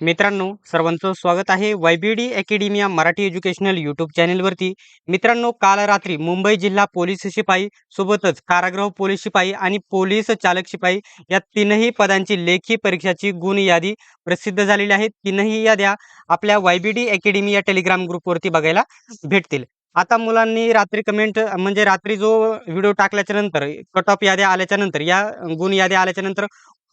मित्रांनो सर्वांचं स्वागत आहे YBD academia Marathi educational YouTube चॅनेलवरती. मित्रांनो काल रात्री मुंबई जिल्हा पोलीस शिपाई सोबतच कारागृह पोलीस शिपाई आणि पोलीस चालक शिपाई या तीनही पदांची लेखी परीक्षाची गुण यादी प्रसिद्ध झालेली आहे. तीनही याद्या आपल्या वायबीडी अकॅडमी या टेलिग्राम ग्रुपवरती बघायला भेटतील. आता मुलांनी रात्री कमेंट म्हणजे रात्री जो व्हिडिओ टाकल्याच्या नंतर कट ऑफ याद्या आल्याच्यानंतर या गुण याद्या आल्याच्यानंतर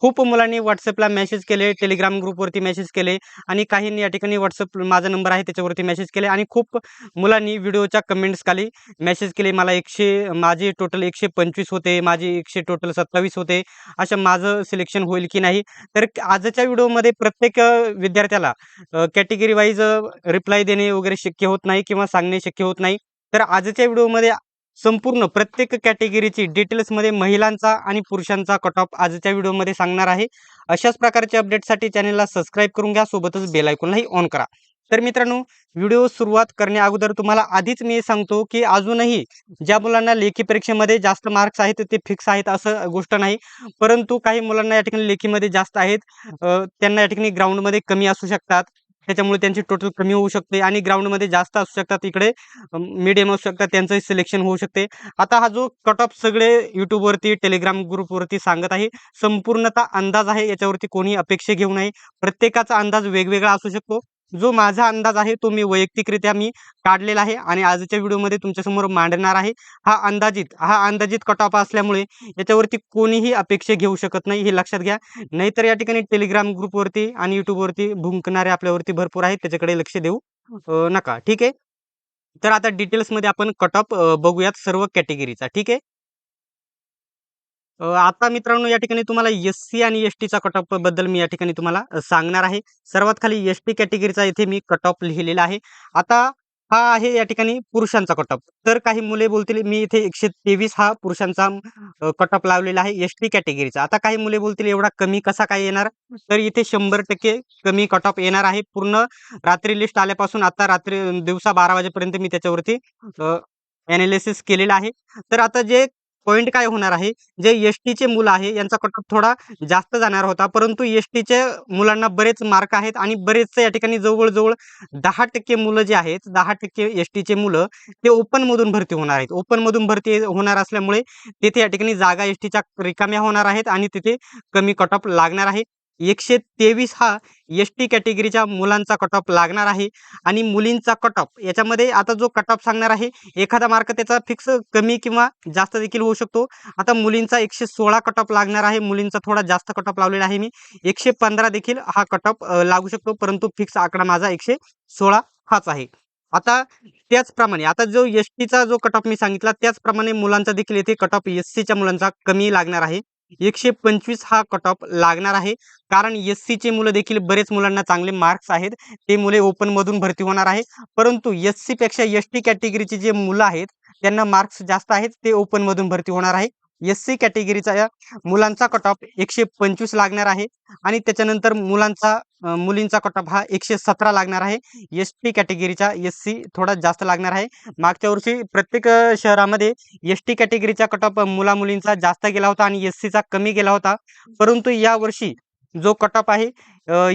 खूप मुलांनी व्हॉट्सअपला मेसेज केले टेलिग्राम ग्रुपवरती मेसेज केले आणि काहींनी या ठिकाणी व्हॉट्सअप माझा नंबर आहे त्याच्यावरती मेसेज केले आणि खूप मुलांनी व्हिडिओच्या कमेंट्स खाली मेसेज केले. मला एकशे माझे टोटल एकशे पंचवीस होते माझे एकशे टोटल सत्तावीस होते. असं माझं सिलेक्शन होईल की नाही? तर आजच्या व्हिडिओमध्ये प्रत्येक विद्यार्थ्याला कॅटेगरी वाईज रिप्लाय देणे वगैरे शक्य होत नाही किंवा सांगणे शक्य होत नाही. तर आजच्या व्हिडिओमध्ये संपूर्ण प्रत्येक कॅटेगरीची डिटेल्समध्ये महिलांचा आणि पुरुषांचा कट ऑफ आजच्या व्हिडिओमध्ये सांगणार आहे. अशाच प्रकारच्या अपडेटसाठी चॅनलला सबस्क्राईब करून घ्या सोबतच बेलायकॉनलाही ऑन करा. तर मित्रांनो व्हिडिओ सुरुवात करण्या अगोदर तुम्हाला आधीच मी सांगतो की अजूनही ज्या मुलांना लेखी परीक्षेमध्ये जास्त मार्क्स आहेत ते फिक्स आहेत असं गोष्ट नाही. परंतु काही मुलांना या ठिकाणी लेखीमध्ये जास्त आहेत. त्यांना या ठिकाणी ग्राउंडमध्ये कमी असू शकतात. त्याच्यामुळे त्यांची टोटल कमी होऊ शकते आणि ग्राउंडमध्ये जास्त असू शकतात इकडे. मीडियम असू शकतात त्यांचंही सिलेक्शन होऊ शकते. आता हा जो कट ऑफ सगळे यूट्यूबवरती टेलिग्राम ग्रुपवरती सांगत आहे संपूर्णता अंदाज आहे याच्यावरती कोणी अपेक्षा घेऊ नये. प्रत्येकाचा अंदाज वेगवेगळा असू शकतो. जो माझा अंदाज आहे तो मी वैयक्तिकरित्या मी काढलेला आहे आणि आजच्या व्हिडिओमध्ये तुमच्यासमोर मांडणार आहे. हा अंदाजित हा अंदाजित कट ऑफ असल्यामुळे याच्यावरती कोणीही अपेक्षा घेऊ शकत नाही हे लक्षात घ्या. नाहीतर या ठिकाणी टेलिग्राम ग्रुपवरती आणि यूट्यूबवरती भुंकणारे आपल्यावरती भरपूर आहेत त्याच्याकडे लक्ष देऊ. अ, नका ठीक आहे? तर आता डिटेल्समध्ये आपण कट ऑफ बघूयात सर्व कॅटेगरीचा ठीक आहे? आता मित्रांनो या ठिकाणी तुम्हाला एस सी आणि एस टीचा कट ऑफबद्दल मी या ठिकाणी तुम्हाला सांगणार आहे. सर्वात खाली एस टी कॅटेगरीचा इथे मी कट ऑफ लिहिलेला आहे. आता हा आहे या ठिकाणी पुरुषांचा कट ऑफ तर काही मुले बोलतील मी इथे एकशे तेवीस हा पुरुषांचा कट ऑफ लावलेला आहे एस टी कॅटेगरीचा आता काही मुले बोलतील एवढा कमी कसा काय येणार? तर इथे शंभर टक्के कमी कट ऑफ येणार आहे. पूर्ण रात्री लिस्ट आल्यापासून आता रात्री दिवसा बारा वाजेपर्यंत मी त्याच्यावरती अनालिसिस केलेलं आहे. तर आता जे पॉईंट काय होणार आहे? जे एस टीचे मुलं आहे यांचा कट ऑफ थोडा जास्त जाणार होता. परंतु एस टीचे मुलांना बरेच मार्क आहेत आणि बरेचसे या ठिकाणी जवळजवळ दहा टक्के मुलं जे आहेत दहा टक्के एस टीचे मुलं ते ओपनमधून भरती होणार आहेत. ओपनमधून भरती होणार असल्यामुळे तिथे या ठिकाणी जागा एस टीच्या रिकाम्या होणार आहेत आणि तिथे कमी कट ऑफ लागणार आहे. एकशे तेवीस हा एस टी कॅटेगरीच्या मुलांचा कट ऑफ लागणार आहे. आणि मुलींचा कट ऑफ याच्यामध्ये आता जो कट ऑफ सांगणार आहे एखादा मार्क त्याचा फिक्स कमी किंवा जास्त देखील होऊ शकतो. आता मुलींचा एकशे सोळा कट ऑफ लागणार आहे. मुलींचा थोडा जास्त कट ऑफ लावलेला आहे मी. एकशे पंधरा देखील हा कट ऑफ लागू शकतो. परंतु फिक्स आकडा माझा एकशे सोळा हाच आहे. आता त्याचप्रमाणे आता जो एस टीचा जो कट ऑफ मी सांगितला त्याचप्रमाणे मुलांचा देखील येथे कट ऑफ एस सीच्या मुलांचा कमी लागणार आहे. एकशे पंचवीस हा कट ऑफ लागणार आहे. कारण एस सीचे मुलं देखील बरेच मुलांना चांगले मार्क्स आहेत. ते मुले ओपन मधून भरती होणार आहे. परंतु एस सीपेक्षा एस टी कॅटेगरीचे जे मुलं आहेत त्यांना मार्क्स जास्त आहेत ते ओपन मधून भरती होणार आहे. एस सी कॅटेगरीचा या मुलांचा कट ऑफ एकशे पंचवीस लागणार आहे. आणि त्याच्यानंतर मुलांचा मुलींचा कट ऑफ हा एकशे सतरा लागणार आहे. एस टी कॅटेगरीचा एस सी थोडा जास्त लागणार आहे. मागच्या वर्षी प्रत्येक शहरामध्ये एस टी कॅटेगरीचा कट ऑफ मुला मुलींचा जास्त गेला होता आणि एस सीचा कमी गेला होता. परंतु या वर्षी जो कट ऑफ आहे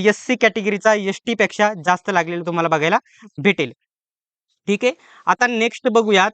एस सी कॅटेगरीचा एस टी पेक्षा जास्त लागलेला तुम्हाला बघायला भेटेल. ठीक आहे? आता नेक्स्ट बघूयात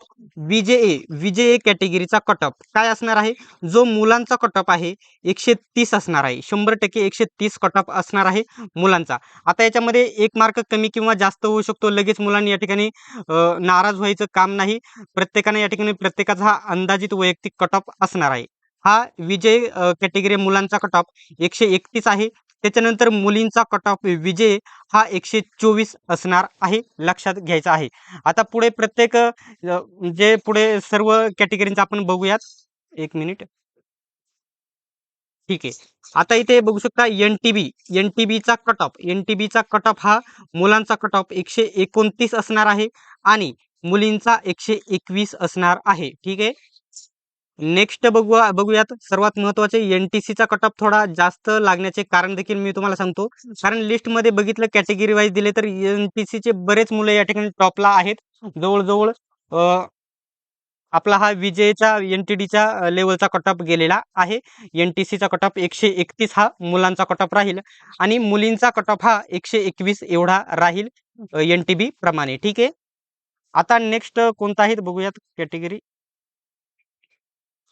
विजेए विजेए कॅटेगरीचा कटअप काय असणार आहे? जो मुलांचा कटअप आहे एकशे तीस असणार आहे. शंभर टक्के एकशे तीस कटअप असणार आहे मुलांचा. आता याच्यामध्ये एक मार्क कमी किंवा जास्त होऊ शकतो. लगेच मुलांनी या ठिकाणी नाराज व्हायचं काम नाही. प्रत्येकाने या ठिकाणी प्रत्येकाचा हा अंदाजित वैयक्तिक कटअप असणार आहे. हा विजय कॅटेगरी मुलांचा कटअप एकशे एकतीस आहे. त्याच्यानंतर मुलींचा कट ऑफ विजय हा एकशे चोवीस असणार आहे लक्षात घ्यायचा आहे. आता पुढे प्रत्येक जे पुढे सर्व कॅटेगरींचा आपण बघूयात. एक मिनिट ठीक आहे. आता इथे बघू शकता N T B N T बीचा कट ऑफ एन टी बीचा कट ऑफ हा मुलांचा कट ऑफ एकशे एकोणतीस असणार आहे आणि मुलींचा एकशे एकवीस असणार आहे. ठीक आहे? नेक्स्ट बघू बघूयात. सर्वात महत्त्वाचे एन टी सीचा कट ऑफ थोडा जास्त लागण्याचे कारण देखील मी तुम्हाला सांगतो. कारण लिस्टमध्ये बघितलं कॅटेगरी वाईज दिले तर एन टी सीचे बरेच मुलं या ठिकाणी टॉपला आहेत. जवळजवळ आपला हा विजयचा एन टी लेवलचा कट ऑफ गेलेला आहे. एन टी सीचा कट ऑफ एकशे एकतीस हा मुलांचा कट ऑफ राहील. आणि मुलींचा कट ऑफ हा एकशे एकवीस एवढा राहील एन टी बी प्रमाणे. ठीक आहे? आता नेक्स्ट कोणता आहे बघूयात कॅटेगरी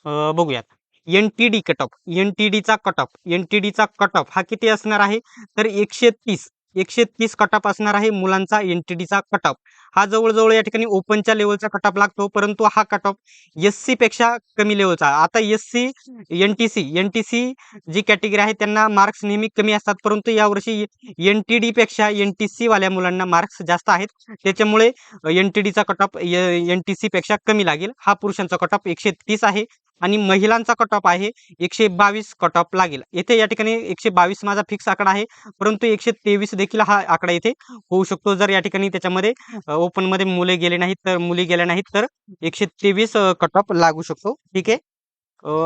बघूयात N T D cut off N T डीचा कट ऑफ एन टी डीचा कट ऑफ हा किती असणार आहे तर एकशे तीस एकशे तीस कट ऑफ असणार आहे मुलांचा एन टी डीचा कट ऑफ हा जवळजवळ या ठिकाणी ओपनच्या लेवलचा कट ऑफ लागतो परंतु हा कट ऑफ एस सी पेक्षा कमी लेवलचा आता S C N T C N T C जी कॅटेगरी आहे त्यांना मार्क्स नेहमी कमी असतात परंतु यावर्षी एन टी डी पेक्षा एन टी सी वाल्या मुलांना मार्क्स जास्त आहेत त्याच्यामुळे एन टी डीचा cut off N T C पेक्षा कमी लागेल हा पुरुषांचा कट ऑफ एकशे तीस आहे आणि महिलांचा कट ऑफ आहे. एकशे बावीस कट ऑफ लागेल. येथे या ठिकाणी एकशे बावीस माझा फिक्स आकडा आहे. परंतु एकशे तेवीस देखील हा आकडा येथे होऊ शकतो. जर या ठिकाणी त्याच्यामध्ये ओपनमध्ये मुले गेले नाहीत तर मुली गेल्या नाहीत तर एकशे तेवीस कट ऑफ लागू शकतो. ठीक आहे?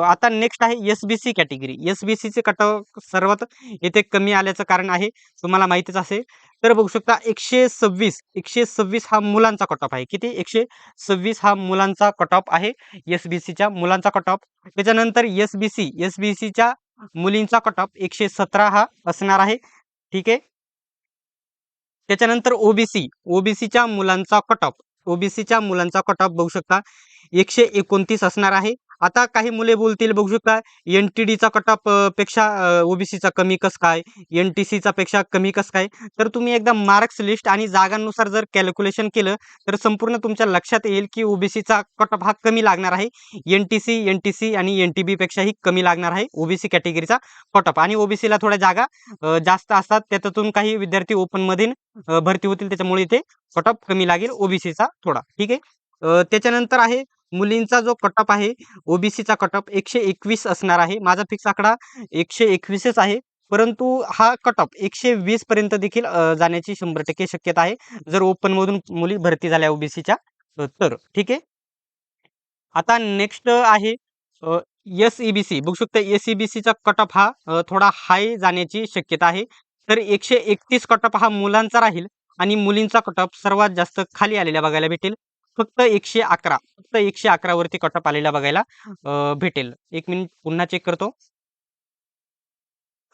आता नेक्स्ट आहे S B C category S B सीचे कट ऑफ सर्वात येथे कमी आल्याचं कारण आहे. तुम्हाला माहितीच असेल तर बघू शकता एकशे सव्वीस एकशे सव्वीस हा मुलांचा कट ऑफ आहे. किती? एकशे सव्वीस हा मुलांचा कट ऑफ आहे. एस बी सीच्या मुलांचा कट ऑफ त्याच्यानंतर S B C S B सीच्या मुलींचा कट ऑफ एकशे सतरा हा असणार आहे. ठीक आहे? त्याच्यानंतर ओबीसी ओबीसीच्या मुलांचा कट ऑफ ओबीसीच्या मुलांचा कट ऑफ बघू शकता एकशे एकोणतीस असणार आहे. आता काही मुले बोलतील बघू शकता एन टी डीचा कट ऑफपेक्षा ओबीसीचा कमी कस काय? एन टी सीचा पेक्षा कमी कस काय? तर तुम्ही एकदा मार्क्स लिस्ट आणि जागांनुसार जर कॅल्क्युलेशन केलं तर संपूर्ण तुमच्या लक्षात येईल की ओबीसीचा कट ऑफ हा कमी लागणार आहे. N T C N T C आणि एन टी बी पेक्षाही कमी लागणार आहे ओबीसी कॅटेगरीचा कट ऑफ आणि ओबीसीला थोड्या जागा जास्त असतात त्याच्यातून काही विद्यार्थी ओपनमध्ये भरती होतील त्याच्यामुळे इथे कट ऑफ कमी लागेल ओबीसीचा थोडा. ठीक आहे? त्याच्यानंतर आहे मुलींचा जो कटअप आहे ओबीसीचा कटअप एकशे एकवीस असणार आहे. माझा फिक्स आकडा एकशे एकवीसच आहे. परंतु हा कटअप एकशे वीस पर्यंत देखील जाण्याची शंभर टक्के शक्यता आहे. जर ओपन मधून मुली भरती झाल्या ओबीसीच्या तर. ठीक आहे? आता नेक्स्ट आहे एस ई बी सी बघू शकता एस ई बी सीचा हा थोडा हाय जाण्याची शक्यता आहे. तर एकशे एकतीस कटअप हा मुलांचा राहील आणि मुलींचा कटअप सर्वात जास्त खाली आलेला बघायला भेटेल. फक्त एकशे अकरा फक्त एकशे अकरा वरती कट ऑफ आलेला बघायला भेटेल. एक मिनिट पुन्हा चेक करतो.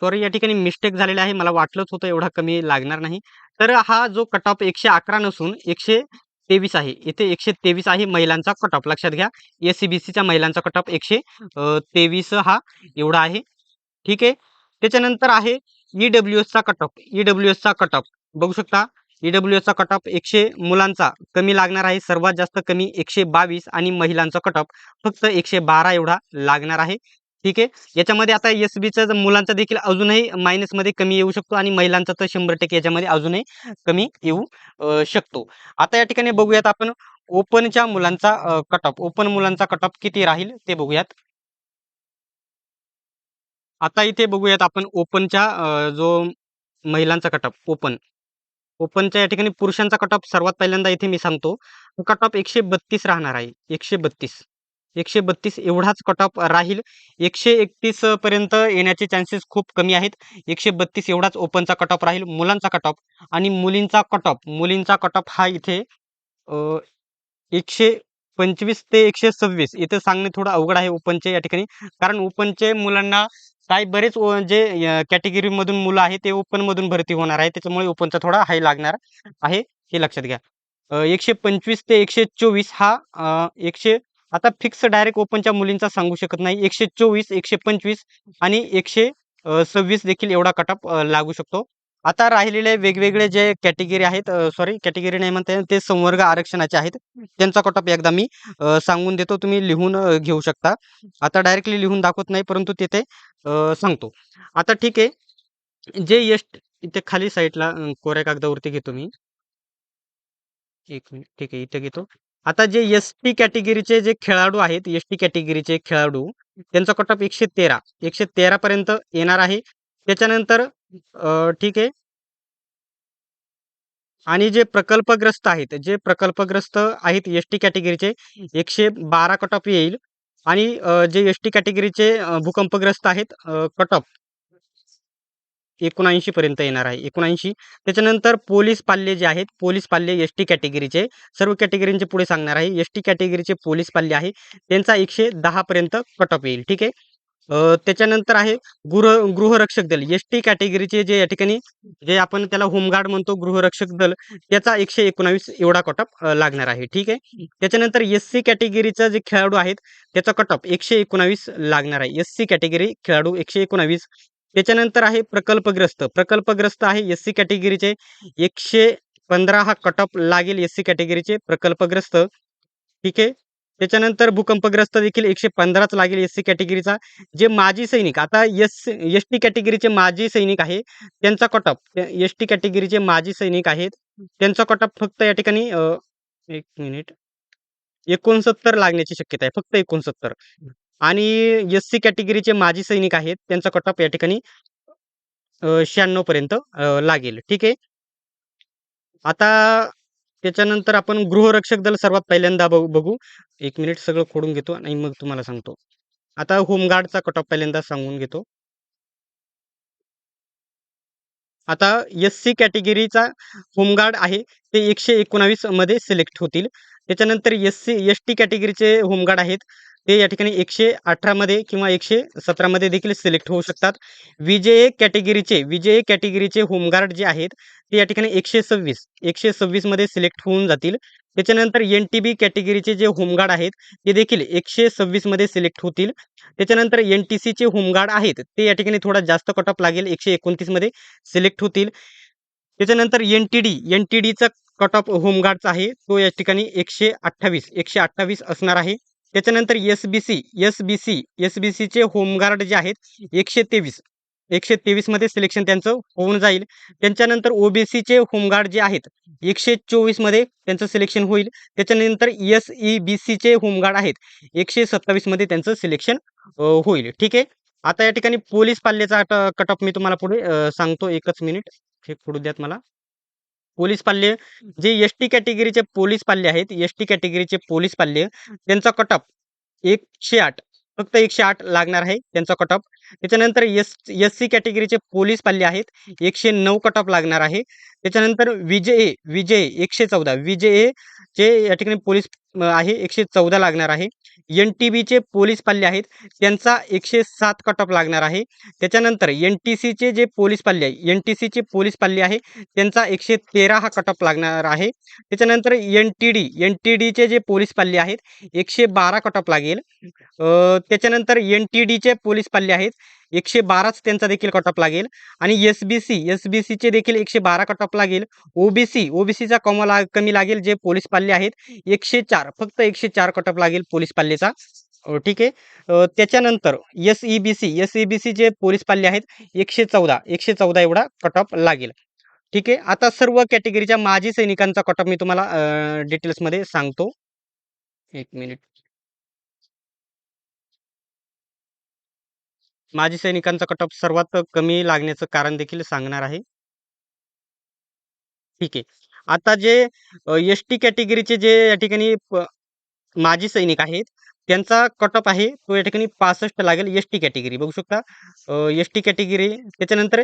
सॉरी या ठिकाणी मिस्टेक झालेला आहे. मला वाटलंच होतं एवढा कमी लागणार नाही. तर हा जो कट ऑफ एकशे अकरा नसून एकशे तेवीस आहे. इथे एकशे तेवीस आहे महिलांचा कट ऑफ लक्षात घ्या. एस सी बी सीच्या महिलांचा कट ऑफ एकशे तेवीस हा एवढा आहे. ठीक आहे? त्याच्यानंतर आहे ई डब्ल्यू एसचा कट ऑफ ई डब्ल्यू एसचा कट ऑफ बघू शकता? ई डब्ल्यू एसचा कट ऑफ एकशे मुलांचा कमी लागणार आहे. सर्वात जास्त कमी एकशे बावीस आणि महिलांचा कट ऑफ फक्त एकशे बारा एवढा लागणार आहे. ठीक आहे? याच्यामध्ये आता एस बीचा मुलांचा देखील अजूनही मायनसमध्ये कमी येऊ शकतो आणि महिलांचा तर शंभर टक्के याच्यामध्ये अजूनही कमी येऊ शकतो. आता या ठिकाणी बघूयात आपण ओपनच्या मुलांचा कट ऑफ ओपन मुलांचा कट ऑफ किती राहील ते बघूयात. आता इथे बघूयात आपण ओपनच्या जो महिलांचा कट ऑफ ओपन. ओपनच्या या ठिकाणी पुरुषांचा कट ऑफ सर्वात पहिल्यांदा इथे मी सांगतो. कट ऑफ एकशे बत्तीस राहणार आहे. एकशे बत्तीस. एकशे बत्तीस एवढाच कट ऑफ राहील. एकशे एकतीस पर्यंत येण्याचे चान्सेस खूप कमी आहेत. एकशे बत्तीस एवढाच ओपनचा कट ऑफ राहील. मुलांचा कट ऑफ आणि मुलींचा कट ऑफ मुलींचा कट ऑफ हा इथे एकशे पंचवीस ते एकशे सव्वीस. इथे सांगणे थोडं अवघड आहे ओपनचे या ठिकाणी. कारण ओपनचे मुलांना काही बरेच जे कॅटेगरी मधून मुलं आहेत ते ओपन मधून भरती होणार आहे. त्याच्यामुळे ओपनचा थोडा हाय लागणार आहे. हे लक्षात घ्या. एकशे पंचवीस ते एकशे चोवीस हा एकशे आता फिक्स डायरेक्ट ओपनच्या मुलींचा सांगू शकत नाही. एकशे चोवीस एकशे पंचवीस आणि एकशे सव्वीस देखील एवढा कटअप लागू शकतो. आता राहिलेले वेगवेगळे जे कॅटेगरी आहेत सॉरी कॅटेगरी नाही म्हणते ते संवर्ग आरक्षणाचे आहेत. त्यांचा कटअप एकदा मी सांगून देतो तुम्ही लिहून घेऊ शकता. आता डायरेक्टली लिहून दाखवत नाही परंतु तिथे सांगतो. आता ठीक आहे जे यश इथे खाली साईडला कोऱ्या कागदावरती घेतो मी. एक मिनिट ठीक आहे इथे घेतो. आता जे एस टी कॅटेगरीचे जे खेळाडू आहेत एस टी कॅटेगरीचे खेळाडू त्यांचा कटअप एकशे तेरा. एकशे तेरा पर्यंत येणार आहे. त्याच्यानंतर ठीक आहे. आणि जे प्रकल्पग्रस्त आहेत जे प्रकल्पग्रस्त आहेत एस टी कॅटेगरीचे एकशे बारा कटअप येईल. आणि जे एस टी कॅटेगरीचे भूकंपग्रस्त आहेत कटअप एकोणऐंशी पर्यंत येणार आहे एकोणऐंशी. त्याच्यानंतर पोलीस पाल्य जे आहेत पोलीस पाल्ले एस टी कॅटेगरीचे. सर्व कॅटेगरींचे पुढे सांगणार आहे एस टी कॅटेगरीचे पोलीस पाल्ले आहे त्यांचा एकशे दहा पर्यंत कट ऑफ येईल ठीक आहे. त्याच्यानंतर आहे गृह गृहरक्षक दल. एस टी कॅटेगरीचे जे या ठिकाणी जे आपण त्याला होमगार्ड म्हणतो गृहरक्षक दल त्याचा एकशे एकोणावीस एवढा कट ऑफ लागणार आहे. ठीक आहे? त्याच्यानंतर एस सी कॅटेगरीचा जे खेळाडू आहेत त्याचा कट ऑफ एकशे एकोणावीस लागणार आहे. एस सी कॅटेगरी खेळाडू एकशे एकोणावीस. त्याच्यानंतर आहे प्रकल्पग्रस्त. प्रकल्पग्रस्त आहे एस सी कॅटेगरीचे एकशे पंधरा हा कट ऑफ लागेल एस सी कॅटेगरीचे प्रकल्पग्रस्त. ठीक आहे? त्याच्यानंतर भूकंपग्रस्त देखील एकशे पंधराच लागेल एस सी कॅटेगरीचा. जे माजी सैनिक आता एस एस टी कॅटेगरीचे माजी सैनिक आहे त्यांचा कटअप एस टी कॅटेगरीचे माजी सैनिक आहेत त्यांचा कटअप फक्त या ठिकाणी एक मिनिट. एकोणसत्तर लागण्याची शक्यता आहे फक्त एकोणसत्तर. आणि एस सी कॅटेगरीचे माजी सैनिक आहेत त्यांचा कटअप या ठिकाणी शहाण्णव पर्यंत लागेल. ठीक आहे? आता त्याच्यानंतर आपण गृहरक्षक दल सर्वात पहिल्यांदा बघू एक मिनिट सगळं खोडून घेतो आणि मग तुम्हाला सांगतो. आता होमगार्डचा कट ऑफ पहिल्यांदा सांगून घेतो. आता एस सी कॅटेगरीचा होमगार्ड आहे. ते एकशे एकोणावीसमध्ये सिलेक्ट होतील. त्याच्यानंतर एस सी एस टी कॅटेगरीचे होमगार्ड आहेत. ते या ठिकाणी एकशे अठरामध्ये किंवा एकशे सतरामध्ये देखील सिलेक्ट होऊ शकतात. विजय कॅटेगरीचे विजय कॅटेगरीचे होमगार्ड जे आहेत ते या ठिकाणी एकशे सव्वीस एकशे सव्वीसमध्ये सिलेक्ट होऊन जातील. त्याच्यानंतर एन टी बी कॅटेगरीचे जे होमगार्ड आहेत ते देखील एकशे सव्वीसमध्ये सिलेक्ट होतील. त्याच्यानंतर एन टी सीचे होमगार्ड आहेत ते या ठिकाणी थोडा जास्त कट ऑफ लागेल एकशे एकोणतीसमध्ये सिलेक्ट होतील. त्याच्यानंतर N T D N T डीचा कट ऑफ होमगार्डचा आहे तो या ठिकाणी एकशे अठ्ठावीस एकशे अठ्ठावीस असणार आहे. त्याच्यानंतर S B C S B C S B सीचे होमगार्ड जे आहेत एकशे तेवीस. एकशे तेवीसमध्ये सिलेक्शन त्यांचं होऊन जाईल. त्यांच्यानंतर ओबीसीचे होमगार्ड जे आहेत एकशे चोवीसमध्ये त्यांचं सिलेक्शन होईल. त्याच्यानंतर एस ई बी सीचे होमगार्ड आहेत एकशे सत्तावीसमध्ये त्यांचं सिलेक्शन होईल. ठीक आहे? आता या ठिकाणी पोलीस पाल्याचा कट ऑफ मी तुम्हाला पुढे सांगतो. एकच मिनिट हे पुढे द्यात मला. पोलीस पाल्य. जे एस टी कॅटेगरीचे पोलीस पाल्य आहेत एस टी कॅटेगरीचे पोलीस पाल्य त्यांचा कटअप एकशे आठ फक्त एकशे आठ लागणार आहे त्यांचा कटअप त्याच्यानंतर एस एस सी कॅटेगरीचे पोलीस पाल्य आहेत एकशे नऊ कटअप लागणार आहे. त्याच्यानंतर विजय विजय एकशे चौदा विजय चे या ठिकाणी पोलीस आहे. एकशे चौदा लागणार आहे. एन टी बीचे पोलीस पाल्ले आहेत. त्यांचा एकशे सात कट ऑफ लागणार आहे. त्याच्यानंतर एन टी सीचे जे पोलीस पाल्ले आहे एन टी सीचे पोलीस पाल्ले आहे त्यांचा एकशे तेरा हा कट ऑफ लागणार आहे. त्याच्यानंतर N T D N T डीचे जे पोलीस पाल्ले आहेत एकशे बारा कट ऑफ लागेल. त्याच्यानंतर एन टी डीचे पोलीस पाल्ले आहेत एकशे बाराच त्यांचा देखील कट ऑफ लागेल. आणि S B C S B सीचे देखील एकशे बारा कट ऑफ लागेल. ओबीसी ओबीसीचा कमा ला कमी लागेल जे पोलीस पाल्ले आहेत एकशे चार फक्त एकशे चार कट ऑफ लागेल पोलीस पाल्लेचा ठीक आहे. त्याच्यानंतर S E B C S E B C जे पोलीस पाल्ले आहेत एकशे चौदा एकशे चौदा एवढा कट ऑफ लागेल. ठीक आहे. आता सर्व कॅटेगरीच्या माजी सैनिकांचा कट ऑफ मी तुम्हाला डिटेल्समध्ये सांगतो. एक मिनिट माजी सैनिकांचा कट ऑफ सर्वात कमी लागण्याचं कारण देखील सांगणार आहे. ठीक आहे. आता जे एस टी कॅटेगरीचे जे या ठिकाणी माजी सैनिक आहेत त्यांचा कट ऑफ आहे तो या ठिकाणी पासष्ट लागेल एस टी कॅटेगरी. बघू शकता एस टी कॅटेगरी त्याच्यानंतर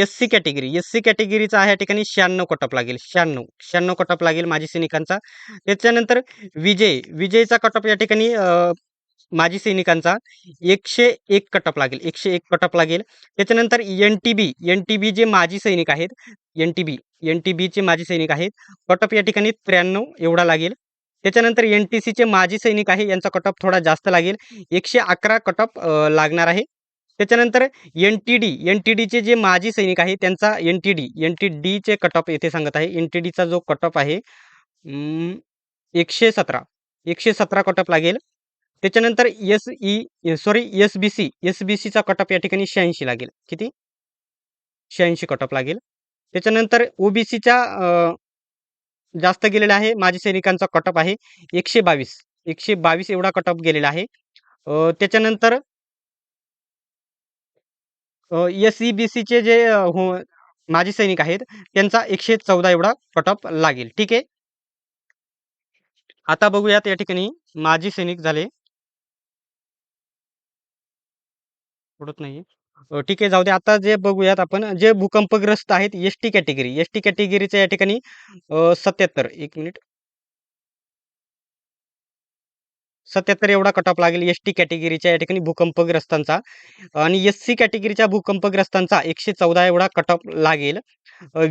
S C category. S C कॅटेगरीचा या ठिकाणी शहाण्णव कट ऑफ लागेल शहाण्णव शहाण्णव कट ऑफ लागेल माजी सैनिकांचा. त्याच्यानंतर विजय विजयचा कट ऑफ या ठिकाणी माजी सैनिकांचा एकशे एक कटअप लागेल एकशे एक कटअप लागेल त्याच्यानंतर N T B N T B जे माजी सैनिक आहेत N T B N T बीचे माजी सैनिक आहेत कटअप या ठिकाणी त्र्याण्णव एवढा लागेल त्याच्यानंतर एन टी सीचे माजी सैनिक आहे यांचा कटअप थोडा जास्त लागेल एकशे अकरा कटअप लागणार आहे त्याच्यानंतर N T D N T डीचे जे माजी सैनिक आहे त्यांचा N T D N T डीचे कटअप येथे सांगत आहे एन टी डीचा जो कटअप आहे एकशे सतरा एकशे सतरा कटअप लागेल त्याच्यानंतर S E sorry S B C S B सीचा कटअप या ठिकाणी शहाऐंशी लागेल. किती? शहाऐंशी कटअप लागेल. त्याच्यानंतर ओबीसीच्या जास्त गेलेला आहे. माजी सैनिकांचा कटअप आहे एकशे बावीस. एकशे बावीस एवढा कटअप गेलेला आहे. त्याच्यानंतर एस ई बी सीचे जे हो माजी सैनिक आहेत त्यांचा एकशे चौदा एवढा कटअप लागेल. ठीक आहे? आता बघूयात या ठिकाणी माजी सैनिक झाले. उडत नाही ठीक आहे जाऊ दे. आता जे बघूयात आपण जे भूकंपग्रस्त आहेत एस-टी कॅटेगरी. एस-टी कॅटेगरीच्या या ठिकाणी सत्याहत्तर एक मिनिट. 77 एवढा कट ऑफ लागेल एस-टी कॅटेगरीच्या या ठिकाणी भूकंपग्रस्तांचा आणि एस-सी कॅटेगरीच्या भूकंपग्रस्तांचा 114 एवढा कट ऑफ लागेल.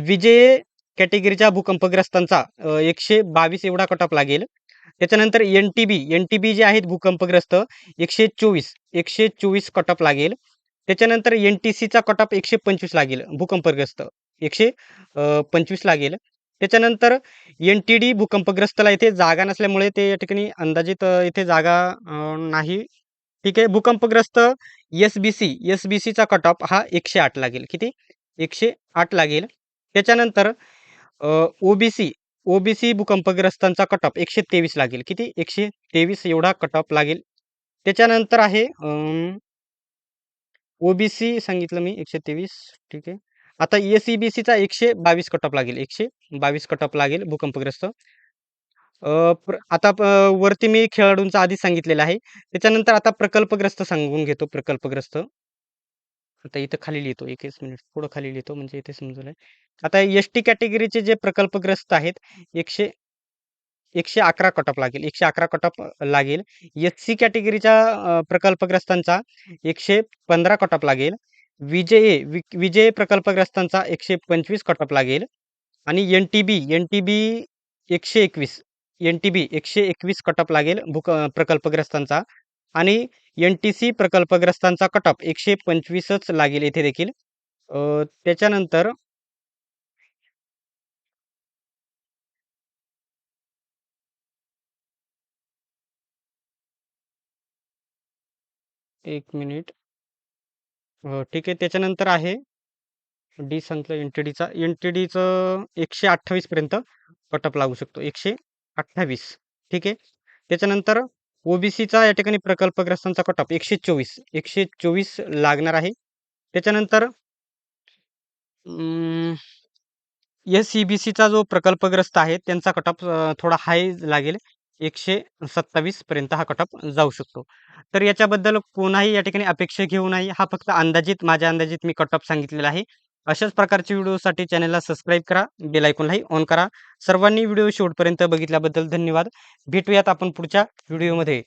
विजय कॅटेगरीच्या भूकंपग्रस्तांचा एकशे बावीस एवढा कट ऑफ लागेल. त्याच्यानंतर एन-टी-बी, एन-टी-बी जे आहेत भूकंपग्रस्त 124, 124 कट ऑफ लागेल. त्याच्यानंतर एन-टी-सीचा कट ऑफ 125 लागेल भूकंपग्रस्त 125 लागेल. त्याच्यानंतर एन-टी-डी भूकंपग्रस्तला इथे जागा नसल्यामुळे ते या ठिकाणी अंदाजित इथे जागा नाही. ठीक आहे. भूकंपग्रस्त एस-बी-सी, एस-बी-सीचा कट ऑफ हा 108 लागेल. किती? 108 लागेल. त्याच्यानंतर ओ-बी-सी, ओबीसी भूकंपग्रस्तांचा कट ऑफ 123 लागेल. किती? 123 एवढा कट ऑफ लागेल. त्याच्यानंतर आहे ओबीसी ओ-बी-सी सांगितलं मी 123 ठीक आहे. आता एस-ई-बी-सीचा 122 कट ऑफ लागेल. 122 कट ऑफ लागेल भूकंपग्रस्त. आता वरती मी खेळाडूंचा आधीच सांगितलेला आहे. त्याच्यानंतर आता प्रकल्पग्रस्त सांगून घेतो प्रकल्पग्रस्त. आता इथं खाली लिहितो. एकच मिनिट पुढं खाली लिहितो म्हणजे इथे समजून आता एस-टी कॅटेगरीचे जे प्रकल्पग्रस्त आहेत 100 111 कट ऑफ लागेल. 111 कट ऑफ लागेल. एस-सी कॅटेगरीच्या प्रकल्पग्रस्तांचा 115 कट ऑफ लागेल. विजय विजय प्रकल्पग्रस्तांचा 125 कट ऑफ लागेल आणि एन-टी-बी, एन-टी-बी 121, एन-टी-बी 121 कट ऑफ लागेल भूक प्रकल्पग्रस्तांचा आणि एन-टी-सी प्रकल्पग्रस्तांचा कट ऑफ 125च लागेल येथे देखील. त्याच्यानंतर एक मिनिट. ठीक आहे. त्याच्यानंतर आहे डी संपलं एन-टी-डीचा. एन-टी-डीचं एकशे अठ्ठावीसपर्यंत कटअप लागू शकतो. 128 ठीक आहे. त्याच्यानंतर ओबीसीचा या ठिकाणी प्रकल्पग्रस्तांचा कट ऑफ 124, 124 लागणार आहे. त्याच्यानंतर अं, एस-ई-बी-सीचा जो प्रकल्पग्रस्त आहे त्यांचा कट ऑफ थोडा हाय लागेल. 127 पर्यंत हा कट ऑफ जाऊ शकतो. तर याच्याबद्दल कोणाही या ठिकाणी अपेक्षा घेऊ नाही हा फक्त अंदाजित माझ्या अंदाजित मी कट ऑफ सांगितलेला आहे. अशाच प्रकारचे व्हिडिओसाठी चॅनलला सबस्क्राईब करा. बेल आयकॉनलाही ऑन करा. सर्वांनी व्हिडिओ शेवटपर्यंत बघितल्याबद्दल धन्यवाद. भेटूयात आपण पुढच्या व्हिडिओमध्ये.